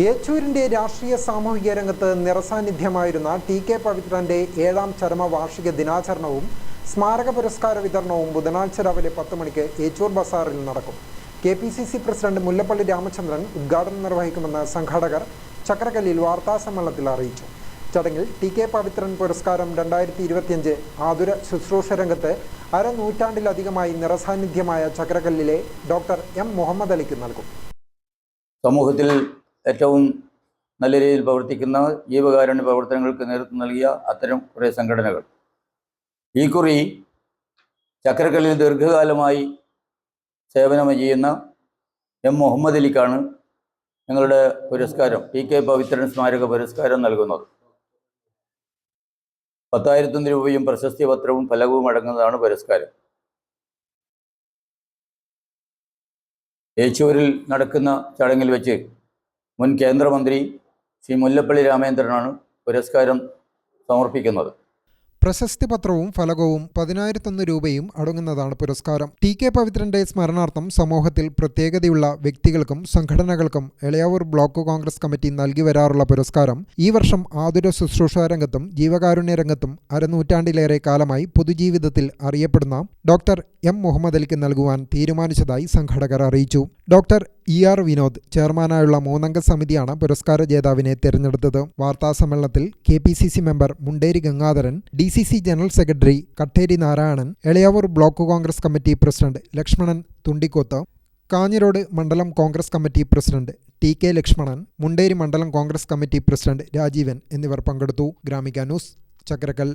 യേച്ചൂരിന്റെ രാഷ്ട്രീയ സാമൂഹിക രംഗത്ത് നിറസാന്നിധ്യമായിരുന്ന ടി കെ പവിത്രന്റെ ഏഴാം ചരമ വാർഷിക ദിനാചരണവും സ്മാരക പുരസ്കാര വിതരണവും ബുധനാഴ്ച രാവിലെ പത്ത് മണിക്ക് ഏച്ചൂർ ബസാറിൽ നടക്കും. K P C C president Mullappally Ramachandran ഉദ്ഘാടനം നിർവഹിക്കുമെന്ന് സംഘാടകർ ചക്രകല്ലിൽ വാർത്താ സമ്മേളനത്തിൽ അറിയിച്ചു. ചടങ്ങിൽ ടി കെ പവിത്രൻ പുരസ്കാരം രണ്ടായിരത്തി ഇരുപത്തിയഞ്ച് ആതുര ശുശ്രൂഷ രംഗത്ത് അരനൂറ്റാണ്ടിലധികമായി നിറസാന്നിധ്യമായ ചക്രകല്ലിലെ ഡോക്ടർ എം മുഹമ്മദ് അലിക്ക് നൽകും. സമൂഹത്തിൽ ഏറ്റവും നല്ല രീതിയിൽ പ്രവർത്തിക്കുന്ന ജീവകാരുണ്യ പ്രവർത്തനങ്ങൾക്ക് നേതൃത്വം നൽകിയ അത്തരം കുറേ സംഘടനകൾ. ഈ കുറി ചക്രക്കല്ലിൽ ദീർഘകാലമായി സേവനം ചെയ്യുന്ന എം മുഹമ്മദ് അലിക്കാണ് ഞങ്ങളുടെ പുരസ്കാരം പി കെ പവിത്രൻ സ്മാരക പുരസ്കാരം നൽകുന്നത്. പത്തായിരത്തൊന്ന് രൂപയും പ്രശസ്തി പത്രവും ഫലകവും അടങ്ങുന്നതാണ് പുരസ്കാരം. യേച്ചൂരിൽ നടക്കുന്ന ചടങ്ങിൽ വെച്ച് മുൻ കേന്ദ്രമന്ത്രി ശ്രീ മുല്ലപ്പള്ളി രാമേന്ദ്രനാണ് പുരസ്കാരം സമർപ്പിക്കുന്നത്. പ്രശസ്തി പത്രവും ഫലകവും പതിനായിരത്തൊന്ന് രൂപയും അടങ്ങുന്നതാണ് പുരസ്കാരം. ടി കെ പവിത്രന്റെ സ്മരണാർത്ഥം സമൂഹത്തിൽ പ്രത്യേകതയുള്ള വ്യക്തികൾക്കും സംഘടനകൾക്കും എളയാവൂർ ബ്ലോക്ക് കോൺഗ്രസ് കമ്മിറ്റി നൽകി വരാറുള്ള പുരസ്കാരം ഈ വർഷം ആതുര ശുശ്രൂഷ രംഗത്തും ജീവകാരുണ്യ രംഗത്തും അരനൂറ്റാണ്ടിലേറെ കാലമായി പൊതുജീവിതത്തിൽ അറിയപ്പെടുന്ന ഡോക്ടർ എം മുഹമ്മദ് അലിക്ക് നൽകുവാൻ തീരുമാനിച്ചതായി സംഘാടകർ അറിയിച്ചു. ഡോക്ടർ ഇ ആർ വിനോദ് ചെയർമാനായുള്ള മൂന്നംഗ സമിതിയാണ് പുരസ്കാര ജേതാവിനെ തിരഞ്ഞെടുത്തത്. വാർത്താസമ്മേളനത്തിൽ K P C C member Munderi Gangadharan D C C general secretary Katteri Narayanan Elayavoor block Congress committee president Lakshmanan Thundikkoth Kanhirode മണ്ഡലം Congress committee president T K Lakshmanan Munderi മണ്ഡലം Congress committee president Rajeevan എന്നിവർ പങ്കെടുത്തു. Gramika news Chakrakkal.